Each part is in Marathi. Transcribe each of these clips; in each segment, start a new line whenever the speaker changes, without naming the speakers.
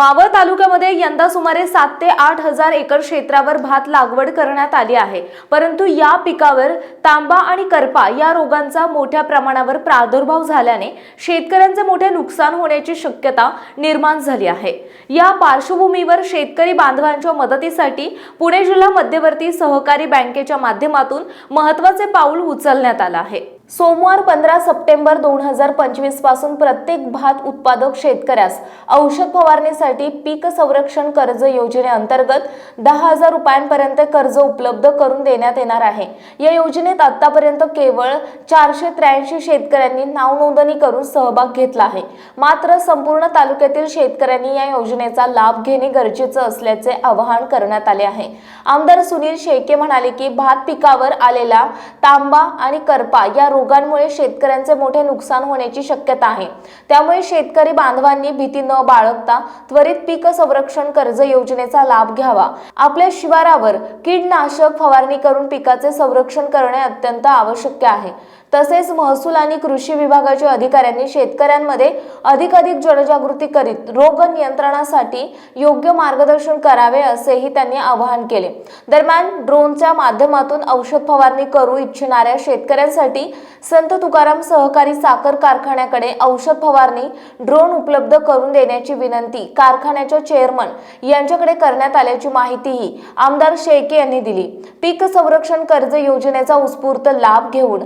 मावळ तालुक्यामध्ये यंदा सुमारे सात ते आठ हजार एकर क्षेत्रावर भात लागवड करण्यात आली आहे. परंतु या पिकावर तांबा आणि करपा या रोगांचा मोठ्या प्रमाणावर प्रादुर्भाव झाल्याने शेतकऱ्यांचे मोठे नुकसान होण्याची शक्यता निर्माण झाली आहे. या पार्श्वभूमीवर शेतकरी बांधवांच्या मदतीसाठी पुणे जिल्हा मध्यवर्ती सहकारी बँकेच्या माध्यमातून महत्त्वाचे पाऊल उचलण्यात आलं आहे. सोमवार पंधरा सप्टेंबर दोन हजार पंचवीसपासून प्रत्येक भात उत्पादक शेतकऱ्यास औषध फवारणीसाठी पीक संरक्षण कर्ज योजनेअंतर्गत दहा हजार रुपयांपर्यंत कर्ज उपलब्ध करून देण्यात येणार आहे. या योजनेत आतापर्यंत केवळ चारशे त्र्याऐंशी शेतकऱ्यांनी नाव नोंदणी करून सहभाग घेतला आहे. मात्र संपूर्ण तालुक्यातील शेतकऱ्यांनी या योजनेचा लाभ घेणे गरजेचं असल्याचे आवाहन करण्यात आले आहे. आमदार सुनील शेळके म्हणाले की भात पिकावर आलेला तांबा आणि करपा या रोगांमुळे शेतकऱ्यांचे मोठे नुकसान होण्याची शक्यता आहे. त्यामुळे शेतकरी बांधवांनी भीती न बाळगता त्वरित पीक संरक्षण कर्ज योजनेचा लाभ घ्यावा. आपल्या शिवारावर कीडनाशक फवारणी करून पिकाचे संरक्षण करणे अत्यंत आवश्यक आहे. तसेच महसूल आणि कृषी विभागाच्या अधिकाऱ्यांनी शेतकऱ्यांमध्ये अधिक अधिक जनजागृती करीत रोग नियंत्रणासाठी योग्य मार्गदर्शन करावे असेही त्यांनी आवाहन केले. दरम्यान ड्रोनच्या माध्यमातून औषध फवारणी करू इच्छिणाऱ्या शेतकऱ्यांसाठी संत तुकाराम सहकारी साखर कारखान्याकडे औषध फवारणी ड्रोन उपलब्ध करून देण्याची विनंती कारखान्याच्या चेअरमन यांच्याकडे करण्यात आल्याची माहितीही आमदार शेळके यांनी दिली. पीक संरक्षण कर्ज योजनेचा उत्स्फूर्त लाभ घेऊन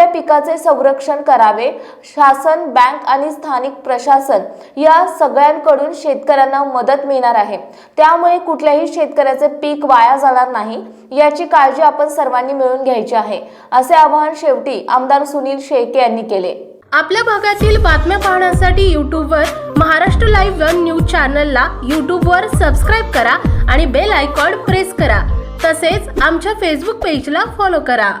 आपल्या पिकाचे संरक्षण करावे. शासन बँक आणि स्थानिक प्रशासन या सगळ्यांकडून शेतकऱ्यांना मदत मिळणार आहे. त्यामुळे कुठल्याही शेतकऱ्याचे पीक वाया जाणार नाही. याची काळजी आपण सर्वांनी मिळून घ्यायची आहे. असे आवाहन शेवटी आमदार सुनील शेळके यांनी केले.
आपल्या भागातील बातम्या पाहण्यासाठी यूट्यूबवर महाराष्ट्र लाईव्ह वन न्यूज चॅनलला यूट्यूबवर सबस्क्राईब करा आणि बेल आयकॉन प्रेस करा. तसेच आमच्या फेसबुक पेजला फॉलो करा.